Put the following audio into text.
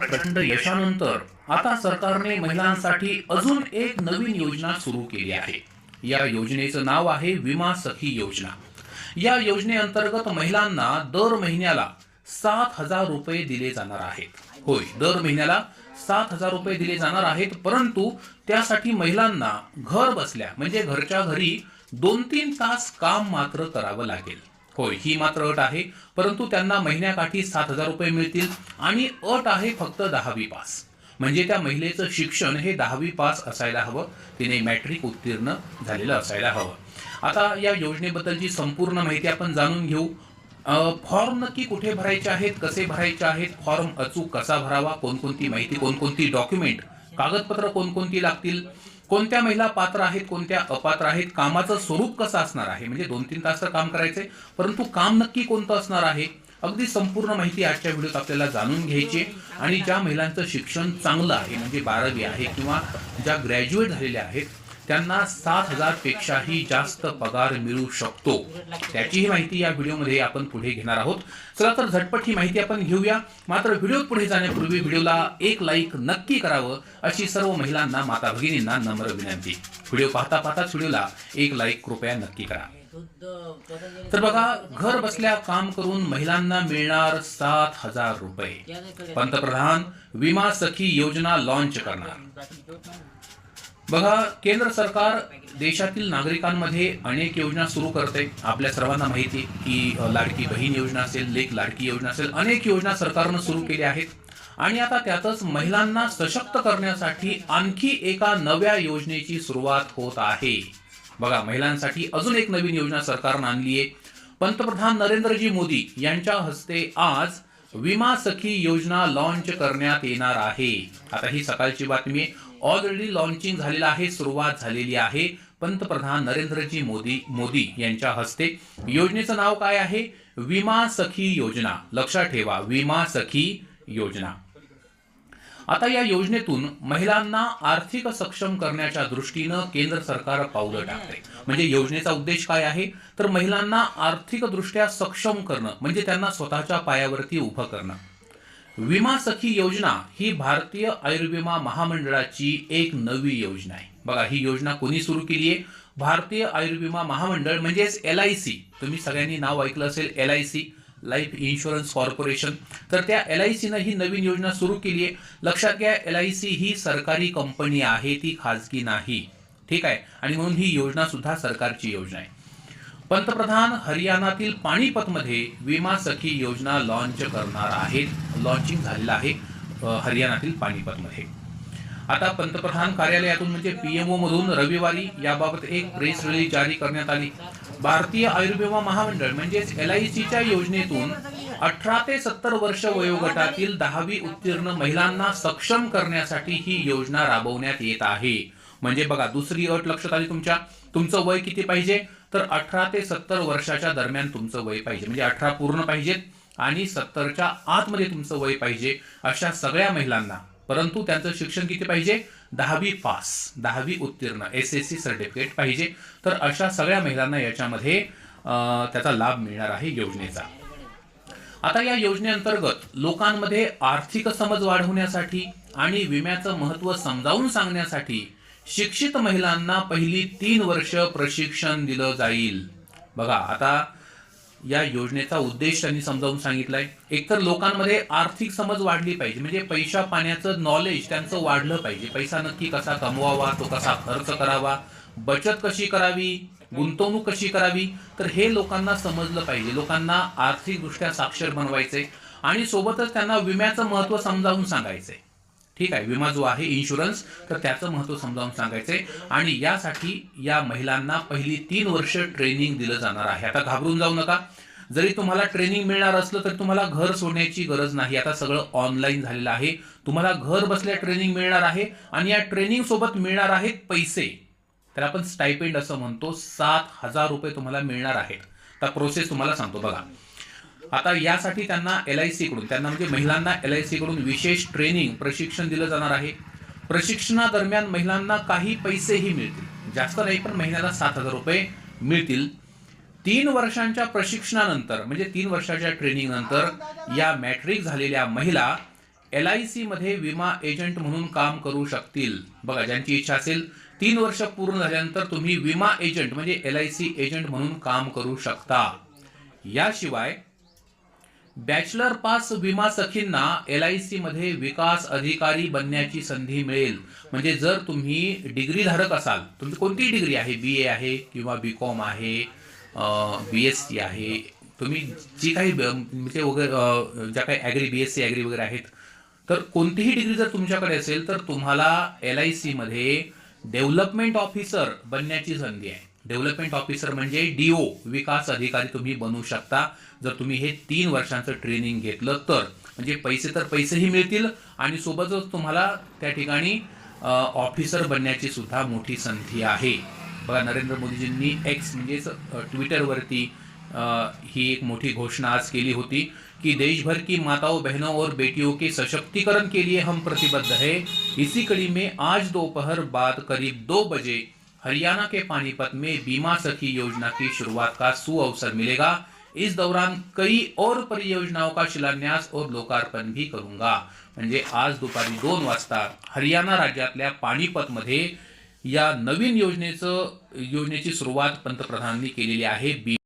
प्रचंड यशानंतर आता सरकारने महिलांसाठी अजून एक नवीन योजना सुरू केली आहे. या योजनेचं नाव आहे विमा सखी योजना. या योजनेअंतर्गत महिलांना दर महिन्याला सात हजार रुपये दिले जाणार आहेत. होय दर महिन्याला सात हजार रुपये दिले जाणार आहेत परंतु त्यासाठी महिलांना घर बसल्या म्हणजे घरच्या घरी दोन तीन तास काम मात्र करावं लागेल. होय ही मात्र अट आहे परंतु त्यांना महिन्याकाठी सात हजार रुपये मिळतील आणि अट आहे फक्त दहावी पास. म्हणजे त्या महिलेचं शिक्षण हे दहावी पास असायला हवं तिने मॅट्रिक उत्तीर्ण झालेलं असायला हवं. आता या योजनेबद्दलची संपूर्ण माहिती आपण जाणून घेऊ. फॉर्म नक्की कुठे भरायचे आहेत कसे भरायचे आहेत फॉर्म अचूक कसा भरावा कोणकोणती माहिती कोणकोणती डॉक्युमेंट कागदपत्र कोणकोणती लागतील कोणत्या महिला पात्र आहेत कोणत्या अपात्र आहेत कामाचं स्वरूप कसं असणार आहे? म्हणजे दोन तीन तास तर काम करायचंय परंतु काम नक्की कोणतं असणार आहे? अगदी संपूर्ण माहिती आजच्या व्हिडिओत आपल्याला जाणून घ्यायची आणि ज्या महिलांचं शिक्षण चांगलं आहे म्हणजे बारावी आहे किंवा ज्या ग्रॅज्युएट झालेल्या आहेत त्यांना सात हजार पेक्षाही जास्त पगार मिळू शकतो. त्याचीही माहिती या व्हिडिओमध्ये आपण पुढे घेणार आहोत. चला तर झटपट ही माहिती आपण घेऊया. मात्र व्हिडिओ पुढे जाण्यापूर्वी व्हिडिओला एक लाईक नक्की करावं अशी सर्व महिलांना माता भगिनींना नम्र विनंती. व्हिडिओ पाहता पाहताच व्हिडिओला एक लाईक कृपया नक्की करा. तर बघा घर बसल्या काम करून महिलांना मिळणार सात हजार रुपये. पंतप्रधान विमा सखी योजना लॉन्च करणार. बघा केंद्र सरकार देशातील नागरिकांमध्ये अनेक योजना सुरू करते. आपल्या सर्वांना माहिती आहे की लाडकी बहीण योजना असेल लेख लाडकी योजना असेल अनेक योजना सरकारनं सुरू केल्या आहेत. आणि आता त्यातच महिलांना सशक्त करण्यासाठी आणखी एका नव्या योजनेची सुरुवात होत आहे. बघा महिलांसाठी अजून एक नवीन योजना सरकारनं आणली आहे. पंतप्रधान नरेंद्रजी मोदी यांच्या हस्ते आज विमा सखी योजना लॉन्च करण्यात येणार आहे. आता ही सकाळची बातमी ऑलरेडी लॉन्चिंग झालेलं आहे सुरुवात झालेली आहे. पंतप्रधान नरेंद्रजी मोदी मोदी यांच्या हस्ते. योजनेचं नाव काय आहे? विमा सखी योजना. लक्षात ठेवा विमा सखी योजना. आता या योजनेतून महिलांना आर्थिक सक्षम करण्याच्या दृष्टीनं केंद्र सरकार पावलं टाकते म्हणजे योजनेचा उद्देश काय आहे? तर महिलांना आर्थिकदृष्ट्या सक्षम करणं म्हणजे त्यांना स्वतःच्या पायावरती उभं करणं. विमा सखी योजना ही भारतीय आयुर्विमा महामंडळाची एक नवी योजना आहे. बघा ही योजना कोणी सुरू केली आहे भारतीय आयुर्विमा महामंडळ म्हणजेच एल आय सी. तुम्ही सगळ्यांनी नाव ऐकलं असेल L I C. Life insurance corporation. तर त्या एल आय सीनं ही नवीन योजना सुरू केली आहे. लक्षात घ्या एल आय सी ही सरकारी कंपनी आहे ती खाजगी नाही. ठीक आहे? आणि म्हणून ही योजना सुद्धा सरकारची योजना आहे. पंतप्रधान हरियाणातील पाणीपतमध्ये विमा सखी योजना लॉन्च करणार आहेत. लॉन्चिंग झालेलं आहे हरियाणातील पाणीपतमध्ये. आता पंतप्रधान कार्यालयातून म्हणजे पीएमओ मधून रविवारी याबाबत एक प्रेस रिलीज जारी करण्यात आली. भारतीय आयुर्विमा महामंडळ म्हणजेच एल आय सीच्या योजनेतून अठरा ते सत्तर वर्ष वयोगटातील दहावी उत्तीर्ण महिलांना सक्षम करण्यासाठी ही योजना राबवण्यात येत आहे. म्हणजे बघा दुसरी अट लक्षात आली तुमच्या? तुमचं वय किती पाहिजे? तर अठरा ते सत्तर वर्षाच्या दरम्यान तुमचं वय पाहिजे. म्हणजे अठरा पूर्ण पाहिजेत आणि सत्तरच्या आतमध्ये तुमचं वय पाहिजे अशा सगळ्या महिलांना. परंतु त्यांचं शिक्षण किती पाहिजे? दहावी पास. दहावी उत्तीर्ण. एस एस सी सर्टिफिकेट पाहिजे. तर अशा सगळ्या महिलांना याच्यामध्ये त्याचा लाभ मिळणार आहे योजनेचा. आता या योजनेअंतर्गत लोकांमध्ये आर्थिक समज वाढवण्यासाठी आणि विम्याचं महत्त्व समजावून सांगण्यासाठी शिक्षित महिलांना पहिली तीन वर्ष प्रशिक्षण दिलं जाईल. बघा आता या योजनेचा उद्देश त्यांनी समजावून सांगितलाय. एकतर लोकांमध्ये आर्थिक समज वाढली पाहिजे म्हणजे पैशा पाण्याचं नॉलेज त्यांचं वाढलं पाहिजे. पैसा नक्की कसा कमवावा तो कसा खर्च करावा बचत कशी करावी गुंतवणूक कशी करावी तर हे लोकांना समजलं पाहिजे. लोकांना आर्थिकदृष्ट्या साक्षर बनवायचे आणि सोबतच त्यांना विम्याचं महत्त्व समजावून सांगायचंय. ठीक आहे विमा जो आहे इन्शुरन्स तर त्याचं महत्त्व समजावून सांगायचंय. आणि यासाठी या महिलांना पहिली तीन वर्ष ट्रेनिंग दिलं जाणार आहे. आता घाबरून जाऊ नका. जरी तुम्हाला ट्रेनिंग मिळणार असलं तर तुम्हाला घर सोडण्याची गरज नाही. आता सगळं ऑनलाईन झालेलं आहे. तुम्हाला घर बसल्या ट्रेनिंग मिळणार आहे आणि या ट्रेनिंग सोबत मिळणार आहेत पैसे. तर आपण स्टायपेंड असं म्हणतो. सात हजार रुपये तुम्हाला मिळणार आहेत. तर प्रोसेस तुम्हाला सांगतो. बघा. आता यासाठी त्यांना एल आय सी कडून त्यांना म्हणजे महिलांना एल आय सी कडून विशेष ट्रेनिंग प्रशिक्षण दिलं जाणार आहे. प्रशिक्षणादरम्यान महिलांना काही पैसेही मिळतील. जास्त नाही पण महिन्याला सात हजार रुपये मिळतील. तीन वर्षांच्या प्रशिक्षणानंतर म्हणजे तीन वर्षाच्या ट्रेनिंग नंतर या मॅट्रिक झालेल्या महिला एल आयमध्ये विमा एजंट म्हणून काम करू शकतील. बघा ज्यांची इच्छा असेल तीन वर्ष पूर्ण झाल्यानंतर तुम्ही विमा एजंट म्हणजे एल आय सी एजंट म्हणून काम करू शकता. याशिवाय बॅचलर पास विमा सखींना एल आयमध्ये विकास अधिकारी बनण्याची संधी मिळेल. म्हणजे जर तुम्ही डिग्री धारक असाल तुमची कोणतीही डिग्री आहे बी ए आहे किंवा बी कॉम आहे बी एस सी आहे तुम्ही जी काही म्हणजे वगैरे ज्या काही agri B S C agri वगैरे आहेत तर कोणतीही डिग्री जर तुमच्याकडे असेल तर तुम्हाला एल आयमध्ये डेव्हलपमेंट ऑफिसर बनण्याची संधी आहे. डेव्हलपमेंट ऑफिसर म्हणजे डीओ विकास अधिकारी तुम्ही बनू शकता. जर तुम्ही हे तीन वर्षांचं ट्रेनिंग घेतलं तर. म्हणजे पैसे तर पैसेही मिळतील आणि सोबतच तुम्हाला त्या ठिकाणी ऑफिसर बनण्याची सुद्धा मोठी संधी आहे. बघा नरेंद्र मोदीजींनी एक्स म्हणजेच ट्विटरवरती ही एक मोठी घोषणा आज केली होती कि देश भर की माताओं बहनों और बेटियों के सशक्तिकरण के लिए हम प्रतिबद्ध है. इसी कड़ी में आज दोपहर बाद करीब दो बजे हरियाणा के पानीपत में बीमा सखी योजना की शुरुआत का सुअवसर मिलेगा। इस दौरान कई और परियोजनाओं का शिलान्यास और लोकार्पण भी करूँगा। म्हणजे आज दुपारी दोन वाजता हरियाणा राज्यातल्या पाणीपतमध्ये या नवीन योजनेचं योजनेची सुरुवात पंतप्रधानांनी केलेली आहे बी